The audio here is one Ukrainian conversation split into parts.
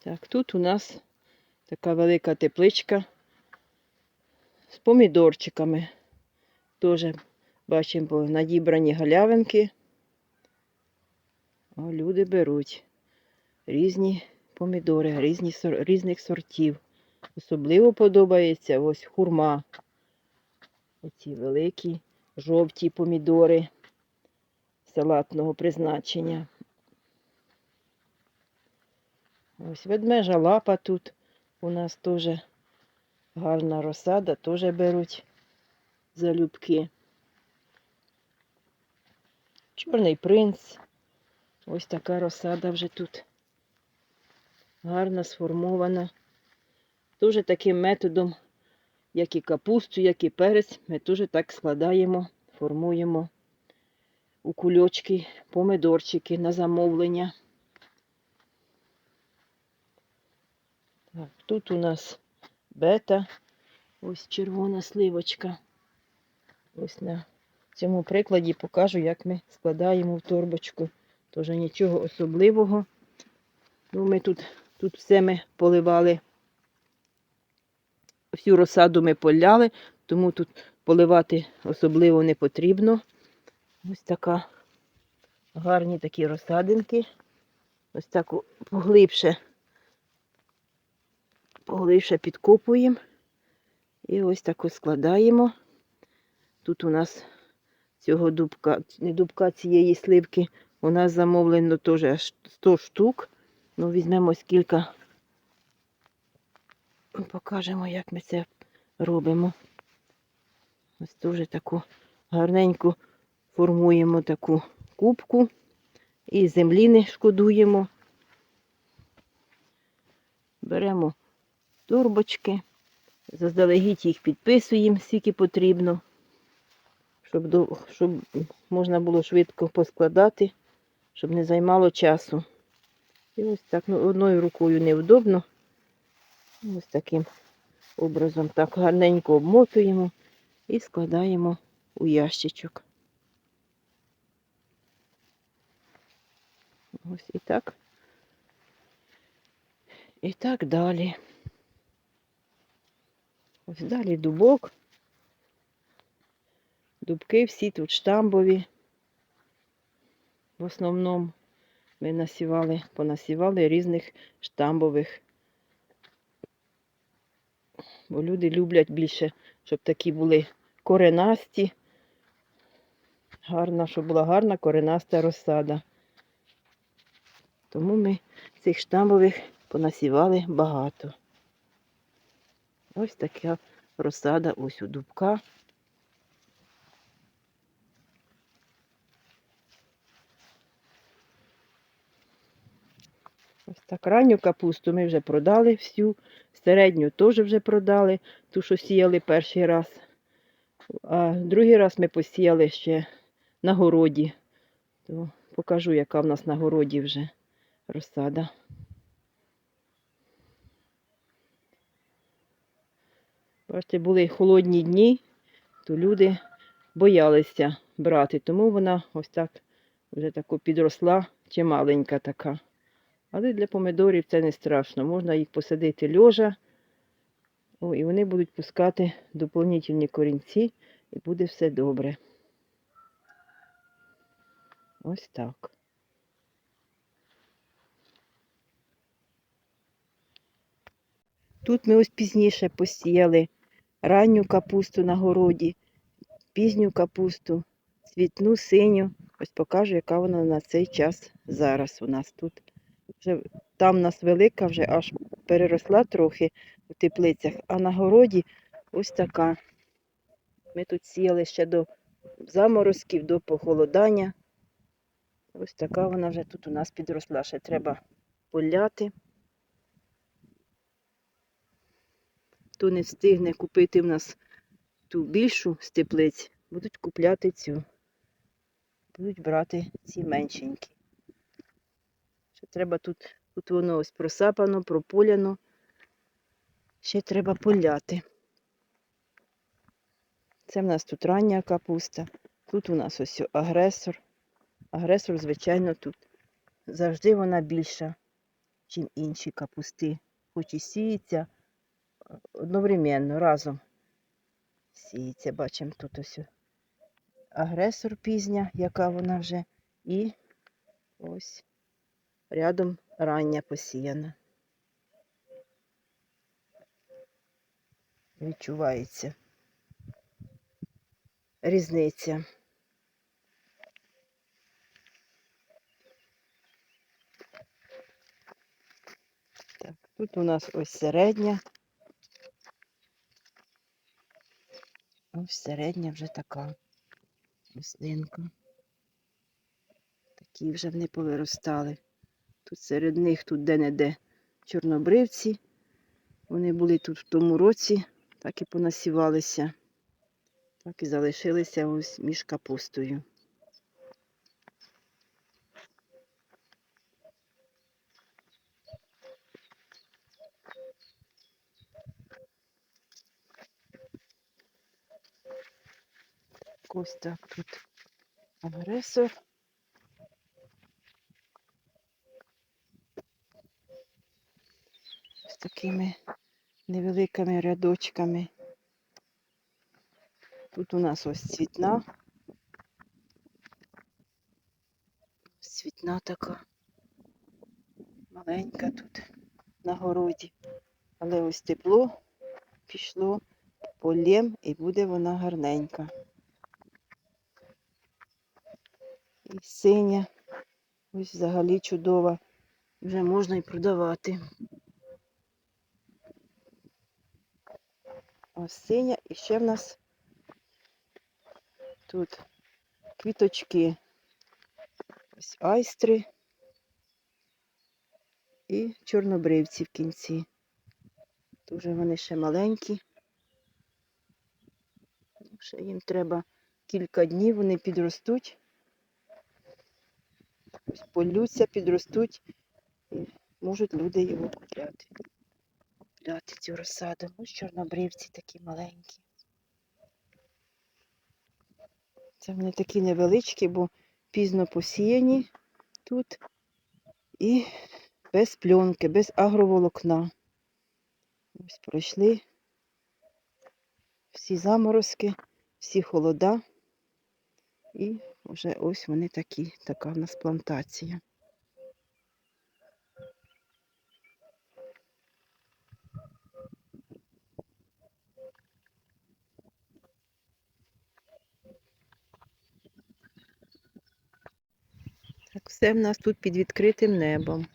Так, тут у нас така велика тепличка з помідорчиками. Теж бачимо надібрані галявинки. О, люди беруть різні помідори, різні, різних сортів. Особливо подобається ось хурма. Оці великі жовті помідори салатного призначення. Ось ведмежа лапа тут у нас теж гарна розсада, теж беруть залюбки. Чорний принц. Ось така розсада вже тут. Гарно сформована. Дуже таким методом, як і капусту, як і перець, ми теж так складаємо, формуємо у кульочки, помидорчики на замовлення. Тут у нас бета, ось червона сливочка. Ось на цьому прикладі покажу, як ми складаємо в торбочку. Тож нічого особливого. Ну, ми тут, тут все ми поливали. Всю розсаду ми поляли, тому тут поливати особливо не потрібно. Ось така гарні такі розсадинки. Ось так поглибше, поглибше підкопуємо. І ось так ось складаємо. Тут у нас цього дубка, не дубка цієї сливки, у нас замовлено теж аж 100 штук. Ну, візьмемо кілька. Покажемо, як ми це робимо. Ось теж таку гарненьку формуємо таку кубку. І землі не шкодуємо. Беремо турбочки, заздалегідь їх підписуємо, скільки потрібно, щоб, щоб можна було швидко поскладати, щоб не займало часу. І ось так, ну, одною рукою невдобно. Ось таким образом так гарненько обмотуємо і складаємо у ящичок. Ось і так. І так далі. Ось далі дубок. Дубки всі тут штамбові. В основному ми насівали, понасівали різних штамбових. Бо люди люблять більше, щоб такі були коренасті. Гарна, щоб була гарна коренаста розсада. Тому ми цих штамбових понасівали багато. Ось така розсада ось у дубка. Ось так ранню капусту ми вже продали всю, середню теж вже продали, ту, що сіяли перший раз. А другий раз ми посіяли ще на городі. То покажу, яка в нас на городі вже розсада. Бачите, були холодні дні, то люди боялися брати, тому вона ось так вже тако підросла, чи маленька така. Але для помидорів це не страшно. Можна їх посадити льожа, о, і вони будуть пускати доповнительні корінці, і буде все добре. Ось так. Тут ми ось пізніше посіяли ранню капусту на городі, пізню капусту, цвітну синю. Ось покажу, яка вона на цей час зараз у нас тут. Вже, там у нас велика, вже аж переросла трохи в теплицях, а на городі ось така. Ми тут сіяли ще до заморозків, до похолодання. Ось така вона вже тут у нас підросла. Ще треба поляти. Хто не встигне купити в нас ту більшу з теплиць, будуть купляти цю. Будуть брати ці меншенькі. Ще треба тут, тут воно ось просапано, прополяно. Ще треба поляти. Це в нас тут рання капуста. Тут у нас ось агресор. Агресор, звичайно, тут. Завжди вона більша. чим інші капусти. Хоч і сіється одновременно разом. Сіється, бачимо тут ось агресор пізня, яка вона вже, і ось рядом рання посіяна. Відчувається різниця. Так, тут у нас ось середня. Середня вже така рослинка. Такі вже вони повиростали. Тут серед них, тут де-не-де чорнобривці. Вони були тут в тому році, так і понасівалися, так і залишилися ось між капустою. Ось так тут агресор. З такими невеликими рядочками. Тут у нас ось цвітна. Цвітна така. Маленька тут на городі. Але ось тепло пішло, полєм і буде вона гарненька. І синя. Ось взагалі чудова. Вже можна і продавати. Ось синя і ще в нас тут квіточки. Ось айстри і чорнобривці в кінці. Дуже вони ще маленькі. Ще їм треба кілька днів, вони підростуть. Полються, підростуть і можуть люди його купляти. Купляти цю розсаду. Ось чорнобривці такі маленькі. Це вони такі невеличкі, бо пізно посіяні тут і без пленки, без агроволокна. Ось пройшли всі заморозки, всі холода. І вже ось вони такі, така в нас плантація. Так, все в нас тут під відкритим небом.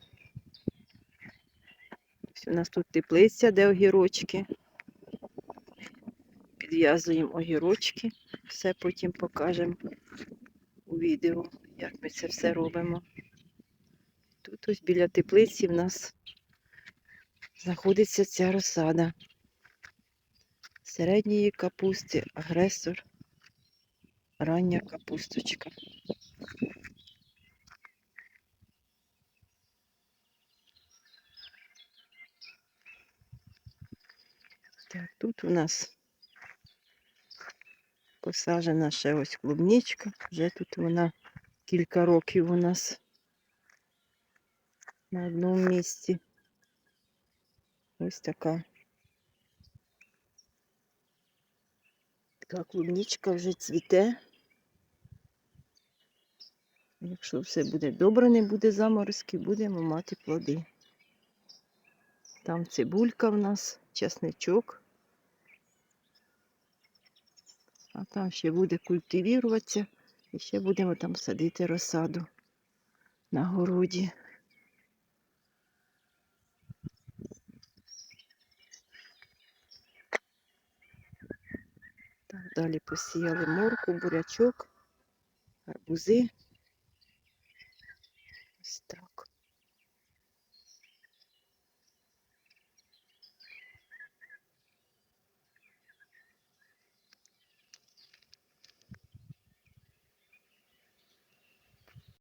Ось у нас тут теплиця, де огірочки. Підв'язуємо огірочки. Все потім покажемо відео, як ми це все робимо. Тут ось біля теплиці в нас знаходиться ця розсада. Середньої капусти, агресор, рання капусточка. Так, тут у нас посаджена ще ось клубничка. Вже тут вона кілька років у нас на одному місці. Ось така. Така клубничка вже цвіте. Якщо все буде добре, не буде заморозки, будемо мати плоди. Там цибулька в нас, чесничок. А там ще буде культивіруватися. І ще будемо там садити розсаду на городі. Так, далі посіяли морку, бурячок, гарбузи. Ось так.